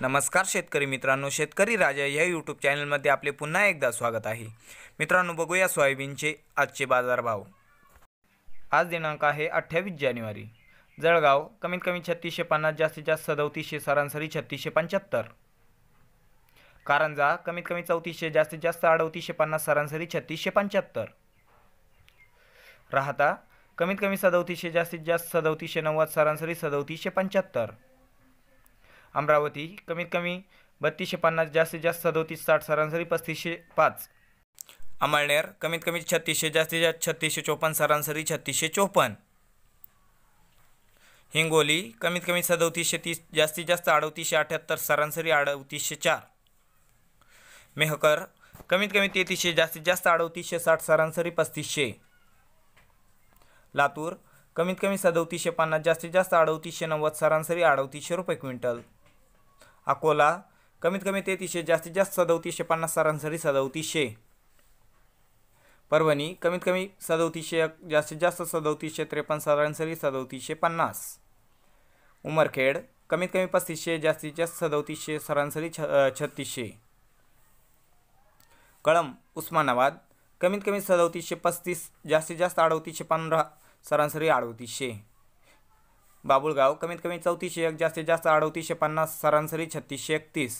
नमस्कार शेतकरी मित्रांनो शेतकरी राजा या यूट्यूब चॅनलमध्ये आपले पुन्हा एकदा स्वागत आहे. मित्रांनो बघूया सोयाबीनचे आजचे बाजारभाव. आज दिनांक आहे अठ्ठावीस जानेवारी. जळगाव कमीत कमी छत्तीसशे पन्नास जास्तीत जास्त सदोतीसशे सरासरी छत्तीसशे पंच्याहत्तर. कारंजा कमीत कमी चौतीसशे जास्तीत जास्त अडतीसशे पन्नास सरासरी छत्तीसशे पंच्याहत्तर. राहता कमीत कमी सदोतीसशे जास्तीत जास्त सदोतीसशे नव्वद सरासरी सदोतीसशे पंच्याहत्तर. अमरावती कमीत कमी बत्तीसशे पन्नास जास्तीत जास्त सदोतीस साठ सरासरी पस्तीसशे पाच. अमळनेर कमीत कमी छत्तीसशे जास्तीत जास्त छत्तीसशे चोपन्न सरासरी छत्तीसशे चोपन्न. हिंगोली कमीत कमी सदोतीसशे तीस जास्तीत जास्त अडतीसशे अठ्याहत्तर सरासरी अडतीसशे चार. मेहकर कमीत कमी तेहतीसशे जास्तीत जास्त अडतीसशे साठ सरासरी पस्तीसशे. लातूर कमीत कमी सदोतीसशे पन्नास जास्तीत जास्त अडतीसशे नव्वद सरासरी अडतीसशे रुपये क्विंटल. अकोला कमीत कमी तेहतीसशे जास्तीत जास्त सदोतीसशे पन्नास सरासरी सदोतीसशे. परभणी कमीत कमी सदोतीसशे एक जास्तीत जास्त सदोतीसशे त्रेपन्न सरासरी सदोतीसशे पन्नास. उमरखेड कमीत कमी पस्तीसशे जास्तीत जास्त सदोतीसशे सरासरी छ छत्तीसशे. कळम उस्मानाबाद कमीत कमी सदोतीसशे पस्तीस जास्तीत जास्त अडवतीसशे पंधरा सरासरी अडतीसशे. बाबुळगाव कमीत कमी चौतीसशे एक जास्तीत जास्त अडतीसशे पन्नास सरासरी छत्तीसशे एकतीस.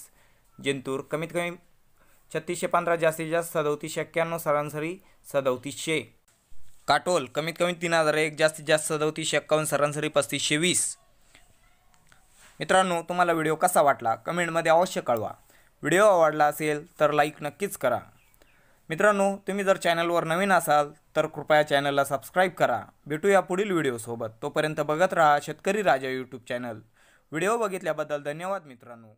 जिंतूर कमीत कमी छत्तीसशे पंधरा जास्तीत जास्त सदोतीसशे एक्क्याण्णव सरासरी सदोतीसशे. काटोल कमीत कमी तीन हजार एक जास्तीत जास्त सदोतीसशे एक्कावन्न सरासरी पस्तीसशे वीस. मित्रांनो तुम्हाला व्हिडिओ कसा वाटला? कमेंटमध्ये अवश्य कळवा. व्हिडिओ आवडला असेल तर लाईक नक्कीच करा. मित्रांनो तुम्ही जर चॅनलवर नवीन असाल तर कृपया चॅनलला सबस्क्राईब करा. भेटूया पुढील व्हिडिओसोबत. तोपर्यंत बघत राहा शेतकरी राजा यूट्यूब चॅनल व्हिडिओ बघितल्याबद्दल धन्यवाद मित्रांनो.